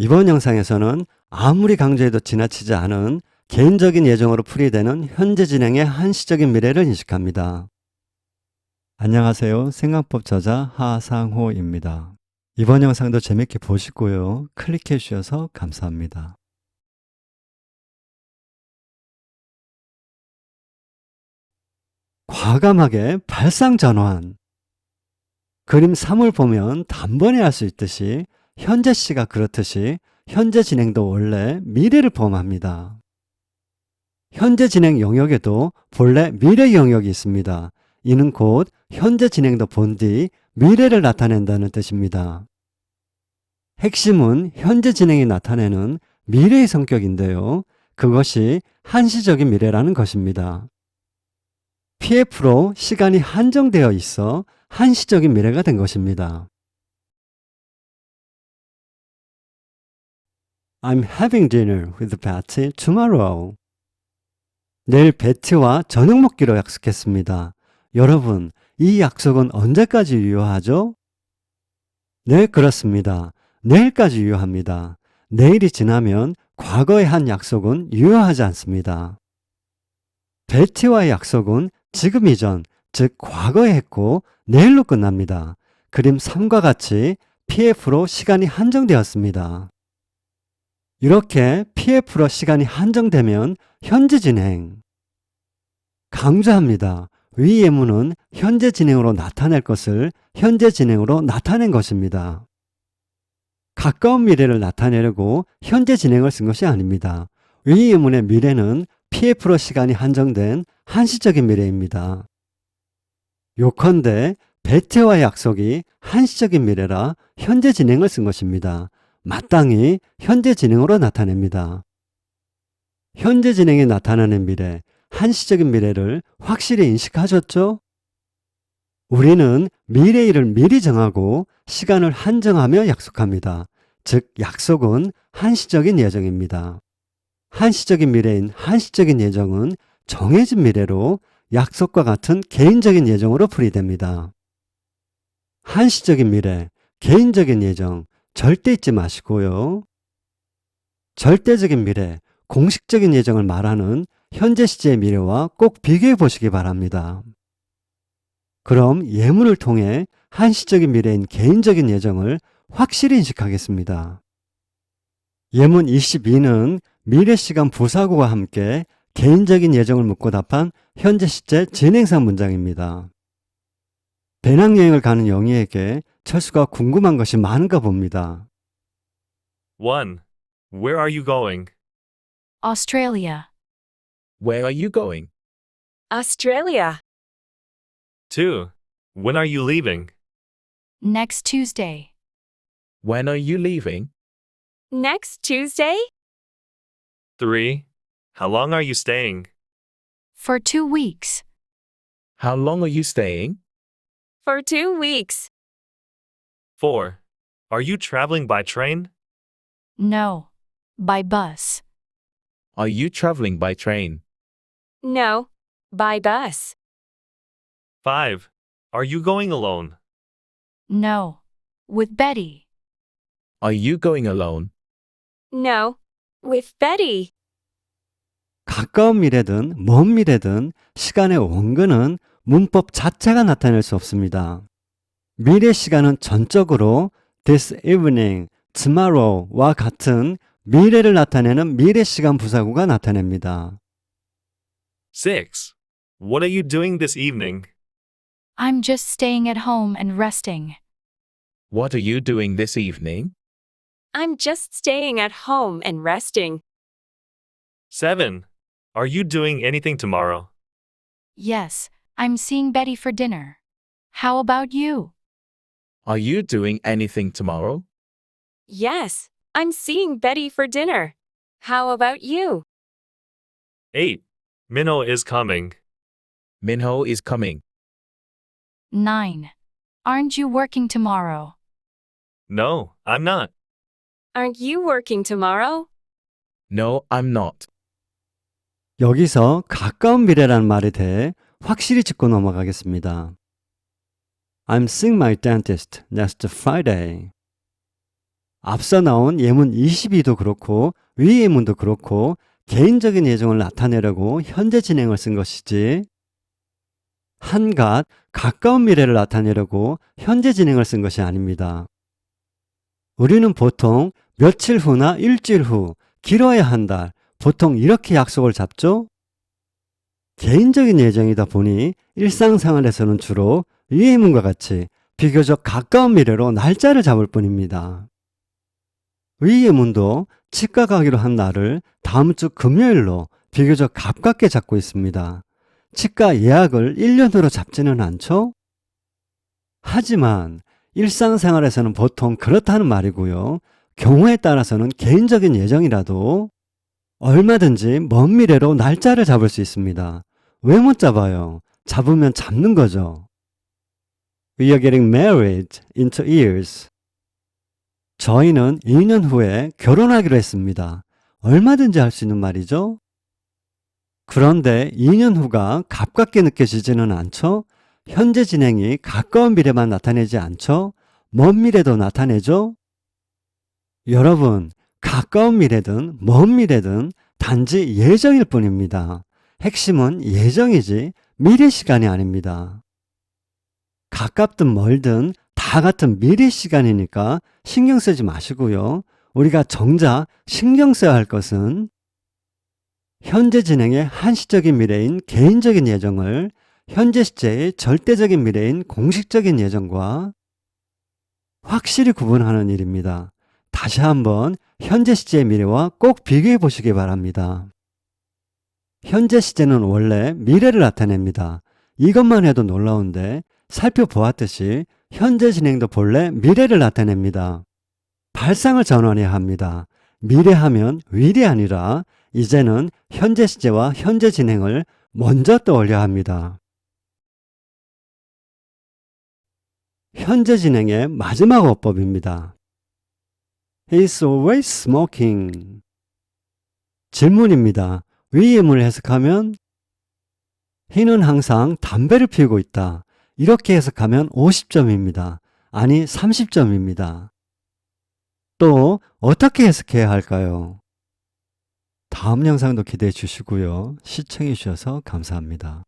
이번 영상에서는 아무리 강조해도 지나치지 않은 개인적인 예정으로 풀이되는 현재 진행의 한시적인 미래를 인식합니다. 안녕하세요. 생각법 저자 하상호입니다. 이번 영상도 재밌게 보시고요. 클릭해 주셔서 감사합니다. 과감하게 발상전환. 그림 3을 보면 단번에 알 수 있듯이 현재 시가 그렇듯이 현재 진행도 원래 미래를 포함합니다. 현재 진행 영역에도 본래 미래 영역이 있습니다. 이는 곧 현재 진행도 본 뒤 미래를 나타낸다는 뜻입니다. 핵심은 현재 진행이 나타내는 미래의 성격인데요. 그것이 한시적인 미래라는 것입니다. PF로 시간이 한정되어 있어 한시적인 미래가 된 것입니다. I'm having dinner with Betty tomorrow. 내일 베티와 저녁 먹기로 약속했습니다. 여러분, 이 약속은 언제까지 유효하죠? 네, 그렇습니다. 내일까지 유효합니다. 내일이 지나면 과거에 한 약속은 유효하지 않습니다. 베티와의 약속은 지금 이전, 즉 과거에 했고 내일로 끝납니다. 그림 3과 같이 PF로 시간이 한정되었습니다. 이렇게 PF로 시간이 한정되면 현재 진행. 강조합니다. 위 예문은 현재 진행으로 나타낼 것을 현재 진행으로 나타낸 것입니다. 가까운 미래를 나타내려고 현재 진행을 쓴 것이 아닙니다. 위 예문의 미래는 PF로 시간이 한정된 한시적인 미래입니다. 요컨대 베테와의 약속이 한시적인 미래라 현재 진행을 쓴 것입니다. 마땅히 현재 진행으로 나타냅니다. 현재 진행에 나타나는 미래, 한시적인 미래를 확실히 인식하셨죠? 우리는 미래 일을 미리 정하고 시간을 한정하며 약속합니다. 즉, 약속은 한시적인 예정입니다. 한시적인 미래인 한시적인 예정은 정해진 미래로 약속과 같은 개인적인 예정으로 풀이됩니다. 한시적인 미래, 개인적인 예정, 절대 잊지 마시고요. 절대적인 미래, 공식적인 예정을 말하는 현재 시제의 미래와 꼭 비교해 보시기 바랍니다. 그럼 예문을 통해 한시적인 미래인 개인적인 예정을 확실히 인식하겠습니다. 예문 22는 미래 시간 부사구와 함께 개인적인 예정을 묻고 답한 현재 시제 진행상 문장입니다. 배낭여행을 가는 영희에게 철수가 궁금한 것이 많은가 봅니다. 1. Where are you going? Australia, Where are you going? Australia. 2. When are you leaving? next Tuesday, When are you leaving? Next Tuesday? 3. How long are you staying? for two weeks, How long are you staying? For two weeks. 4. Are you traveling by train? no, by bus, Are you traveling by train? No. By bus. 5. Are you going alone? no, with Betty, Are you going alone? No. With Betty. 가까운 미래든 먼 미래든 시간의 원근은 문법 자체가 나타낼 수 없습니다. 미래 시간은 전적으로 this evening, tomorrow와 같은 미래를 나타내는 미래 시간 부사구가 나타냅니다. 6. What are you doing this evening? I'm just staying at home and resting. What are you doing this evening? I'm just staying at home and resting. 7. Are you doing anything tomorrow? Yes, I'm seeing Betty for dinner. How about you? Are you doing anything tomorrow? Yes. I'm seeing Betty for dinner. How about you? 8. Minho is coming. Minho is coming. 9. Aren't you working tomorrow? No, I'm not. Aren't you working tomorrow? No, I'm not. 여기서 가까운 미래라는 말에 대해 확실히 짚고 넘어가겠습니다. I'm seeing my dentist next Friday. 앞서 나온 예문 22도 그렇고 위 예문도 그렇고 개인적인 예정을 나타내려고 현재 진행을 쓴 것이지 한갓 가까운 미래를 나타내려고 현재 진행을 쓴 것이 아닙니다. 우리는 보통 며칠 후나 일주일 후, 길어야 한 달, 보통 이렇게 약속을 잡죠? 개인적인 예정이다 보니 일상생활에서는 주로 위의문과 같이 비교적 가까운 미래로 날짜를 잡을 뿐입니다. 위의문도 치과 가기로 한 날을 다음 주 금요일로 비교적 가깝게 잡고 있습니다. 치과 예약을 1년으로 잡지는 않죠? 하지만 일상생활에서는 보통 그렇다는 말이고요. 경우에 따라서는 개인적인 예정이라도 얼마든지 먼 미래로 날짜를 잡을 수 있습니다. 왜 못 잡아요? 잡으면 잡는 거죠. We are getting married in two years. 저희는 2년 후에 결혼하기로 했습니다. 얼마든지 할 수 있는 말이죠. 그런데 2년 후가 가깝게 느껴지지는 않죠? 현재 진행이 가까운 미래만 나타내지 않죠? 먼 미래도 나타내죠? 여러분, 가까운 미래든 먼 미래든 단지 예정일 뿐입니다. 핵심은 예정이지 미래 시간이 아닙니다. 가깝든 멀든 다 같은 미래 시간이니까 신경 쓰지 마시고요. 우리가 정작 신경 써야 할 것은 현재 진행의 한시적인 미래인 개인적인 예정을 현재 시제의 절대적인 미래인 공식적인 예정과 확실히 구분하는 일입니다. 다시 한번 현재 시제의 미래와 꼭 비교해 보시기 바랍니다. 현재 시제는 원래 미래를 나타냅니다. 이것만 해도 놀라운데 살펴보았듯이 현재 진행도 본래 미래를 나타냅니다. 발상을 전환해야 합니다. 미래하면 위리 아니라 이제는 현재 시제와 현재 진행을 먼저 떠올려야 합니다. 현재 진행의 마지막 어법입니다. He's always smoking. 질문입니다. 위 예문을 해석하면 he는 항상 담배를 피우고 있다. 이렇게 해석하면 50점입니다. 아니 30점입니다. 또 어떻게 해석해야 할까요? 다음 영상도 기대해 주시고요. 시청해 주셔서 감사합니다.